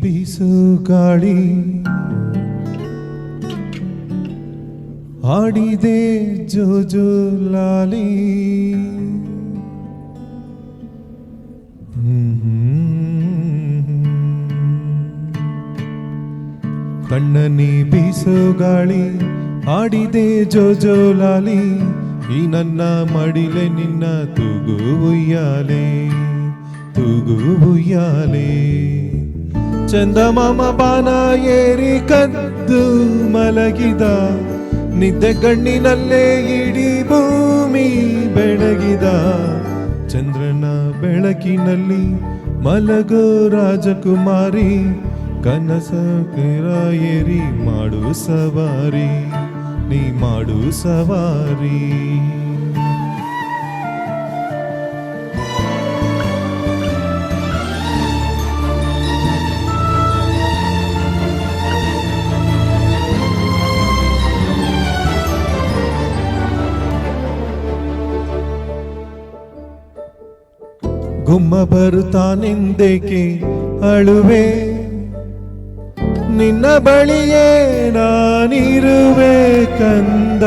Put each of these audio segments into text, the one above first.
ಬೀಸು ಗಾಳಿ. ಆಡಿದೆ ಜೋಜೋ ಲಾಲಿ. ಕಣ್ಣನಿ ಬೀಸು ಗಾಳಿ ಆಡಿದೆ ಜೋಜೋ ಲಾಲಿ. ಈ ನನ್ನ ಮಡಿಲೆ ನಿನ್ನ ತೂಗು ಉಯ್ಯಾಲೆ. ತೂಗು ಉಯ್ಯಾಲೆ ಚಂದಮಾಮ ಬಾನ ಏರಿ ಕದ್ದು ಮಲಗಿದ. ನಿದ್ದೆ ಕಣ್ಣಿನಲ್ಲೇ ಇಡೀ ಭೂಮಿ ಬೆಳಗಿದ. ಚಂದ್ರನ ಬೆಳಕಿನಲ್ಲಿ ಮಲಗೋ ರಾಜಕುಮಾರಿ. ಕನಸ ಏರಿ ಮಾಡು ಸವಾರಿ, ನೀ ಮಾಡು ಸವಾರಿ. ಗುಮ್ಮ ಬರುತ್ತಾನೆಂದೇಕೆ ಅಳುವೆ? ನಿನ್ನ ಬಳಿಯೇ ನಾನಿರುವೆ ಕಂದ.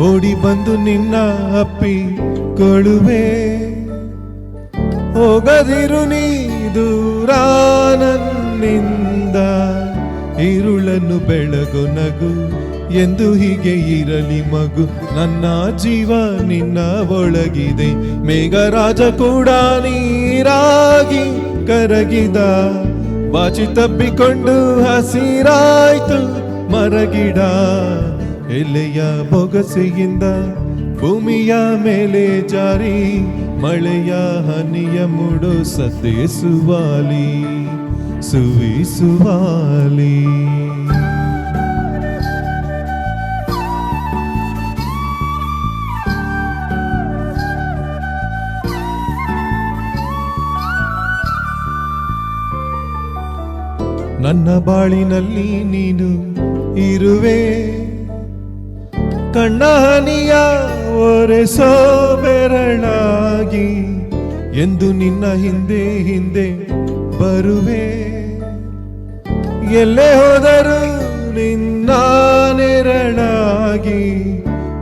ಓಡಿ ಬಂದು ನಿನ್ನ ಅಪ್ಪಿ ಕೊಳುವೆ ಹೋಗದಿರು ನೀ ದೂರ ನನ್ನಿಂದ ഇരുಳನ್ನು ಬೆಳಗು ನಗು ಎಂದು ಹೀಗೆ ಇರಲಿ ಮಗು ನನ್ನ ಜೀವ ನಿನ್ನ ಒಳಗಿದೆ ಮೇಘರಾಜ ಕೂಡ ನೀರಾಗಿ ಕರಗಿದ ಬಾಚಿ ತಬ್ಬಿಕೊಂಡು ಹಸಿರಾಯ್ತು ಮರಗಿಡ ಎಲೆಯ ಬೊಗಸೆಯಿಂದ ಭೂಮಿಯ ಮೇಲೆ ಜಾರಿ ಮಳೆಯ ಹನಿಯ ಮುಡು ಸದ್ದೆ ಸುವಾಲಿ ಸುವಿಸುವಾಲಿ. ನನ್ನ ಬಾಳಿನಲ್ಲಿ ನೀನು ಇರುವೆ. ಕಣ್ಣ ಹನಿಯ ಒರೆಸೋ ಎಂದು ನಿನ್ನ ಹಿಂದೆ ಹಿಂದೆ ಬರುವೆ. ಎಲ್ಲೇ ಹೋದರೂ ನಿನ್ನ ನೆರಳಾಗಿ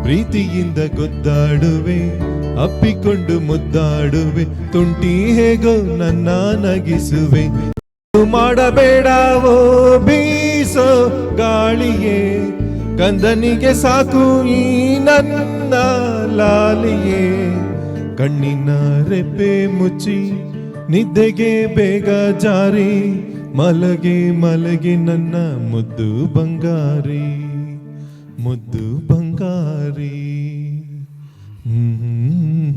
ಪ್ರೀತಿಯಿಂದ ಗೊದ್ದಾಡುವೆ, ಅಪ್ಪಿಕೊಂಡು ಮುದ್ದಾಡುವೆ, ತುಂಟಿ ಹೇಗೋ ನನ್ನ ನಗಿಸುವೆ. ಮಾಡಬೇಡವೋ ಬೀಸೋ ಗಾಳಿಯೇ, ಕಂದನಿಗೆ ಸಾಕು ಈ ನನ್ನ ಲಾಲಿಯೇ. ಕಣ್ಣಿನ ರೆಪ್ಪೆ ಮುಚ್ಚಿ, ನಿದ್ದೆಗೆ ಬೇಗ ಜಾರಿ ಮಲಗೆ ಮಲಗೆ ನನ್ನ ಮುದ್ದು ಬಂಗಾರಿ ಮುದ್ದು ಬಂಗಾರಿ. ಹ್ಮ್